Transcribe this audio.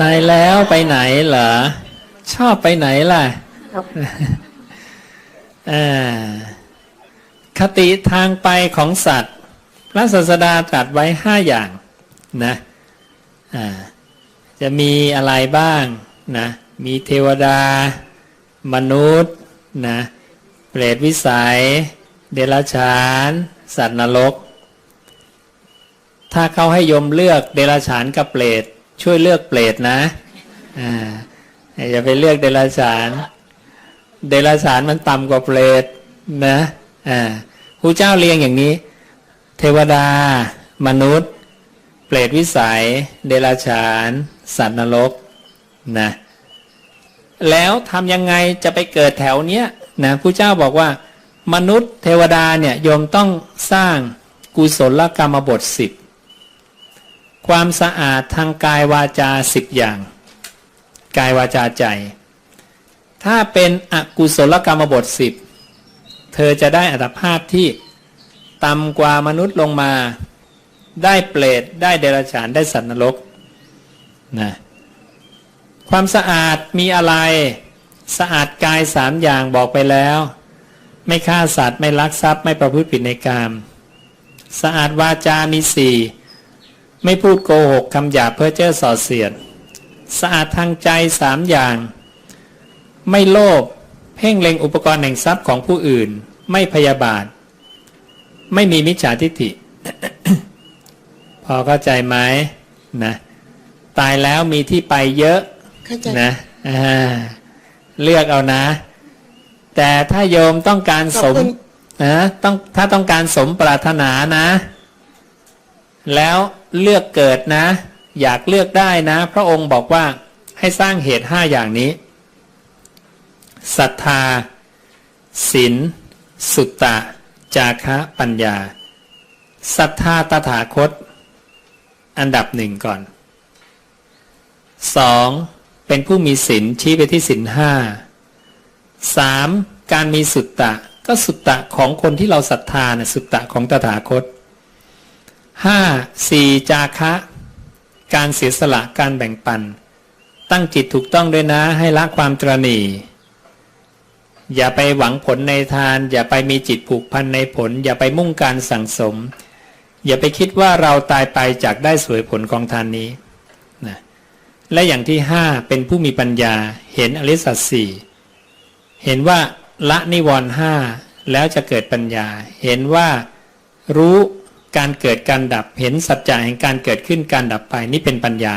ตายแล้วไปไหนเหรอ ชอบไปไหนล่ะครับอ่าคติทางไปของสัตว์ พระศาสดาตรัสไว้ห้าอย่างนะอ่าจะมีอะไรบ้างนะ มีเทวดา มนุษย์นะเปรตวิสัย เดรัจฉาน สัตว์นรก ถ้าเขาให้โยมเลือกเดรัจฉานกับเปรต ช่วยเลือกเปรตนะอ่าอย่าไปเลือกเดรัจฉาน เดรัจฉานมันต่ำกว่าเปรตนะอ่าครูเจ้าเรียงอย่างนี้ เทวดา มนุษย์ เปรตวิสัย เดรัจฉาน สัตว์นรกนะแล้วทำยังไงจะไปเกิดแถวเนี้ยนะผู้เจ้าบอกว่ามนุษย์เทวดาเนี่ยโยมต้องสร้างกุศลกรรมบทสิบ ความสะอาดทางกายวาจาสิบอย่าง กายวาจาใจ ถ้าเป็นอกุศลกรรมบทสิบเธอจะได้อัตภาพที่ต่ำกว่ามนุษย์ลงมา ได้เปรตได้เดรัจฉานได้สัตว์นรกนะความสะอาดมีอะไร สะอาดกายสามอย่างบอกไปแล้ว ไม่ฆ่าสัตว์ไม่ลักทรัพย์ไม่ประพฤติผิดในกาม สะอาดวาจามีสี่ ไม่พูดโกหกคำหยาบเพื่อเจ้อส่อเสียด สะอาดทางใจสามอย่าง ไม่โลภเพ่งเล็งอุปกรณ์แห่งทรัพย์ของผู้อื่น ไม่พยาบาท ไม่มีมิจฉาทิฏฐิ พอเข้าใจไหมนะ ตายแล้วมีที่ไปเยอะเข้าใจนะอ่าเลือกเอานะ แต่ถ้าโยมต้องการขอบสมคุณนะต้องถ้าต้องการสมปรารถนานะ แล้ว เลือกเกิดนะ อยากเลือกได้นะ พระองค์บอกว่าให้สร้างเหตุห้าอย่างนี้ศรัทธาศีลสุตตะ จาคะปัญญาศรัทธาตถาคต อันดับหนึ่งก่อนสองเป็นผู้มีศีลชี้ไปที่ศีลห้าสามการมีสุตตะก็สุตตะของคนที่เราศรัทธานะสุตตะของตถาคต ห้าสี่จาคะ การเสียสละการแบ่งปัน ตั้งจิตถูกต้องด้วยนะให้ละความตรณีอย่าไปหวังผลในทาน อย่าไปมีจิตผูกพันในผล อย่าไปมุ่งการสั่งสม อย่าไปคิดว่าเราตายไปจากได้สวยผลของทานนี้นะและอย่างที่ห้าเป็นผู้มีปัญญาเห็นอริสัจสี่เห็นว่าละนิวรณ์ห้าแล้วจะเกิดปัญญา เห็นว่ารู้ การเกิดการดับเห็นสัจจะแห่งการเกิดขึ้นการดับไปนี่เป็นปัญญา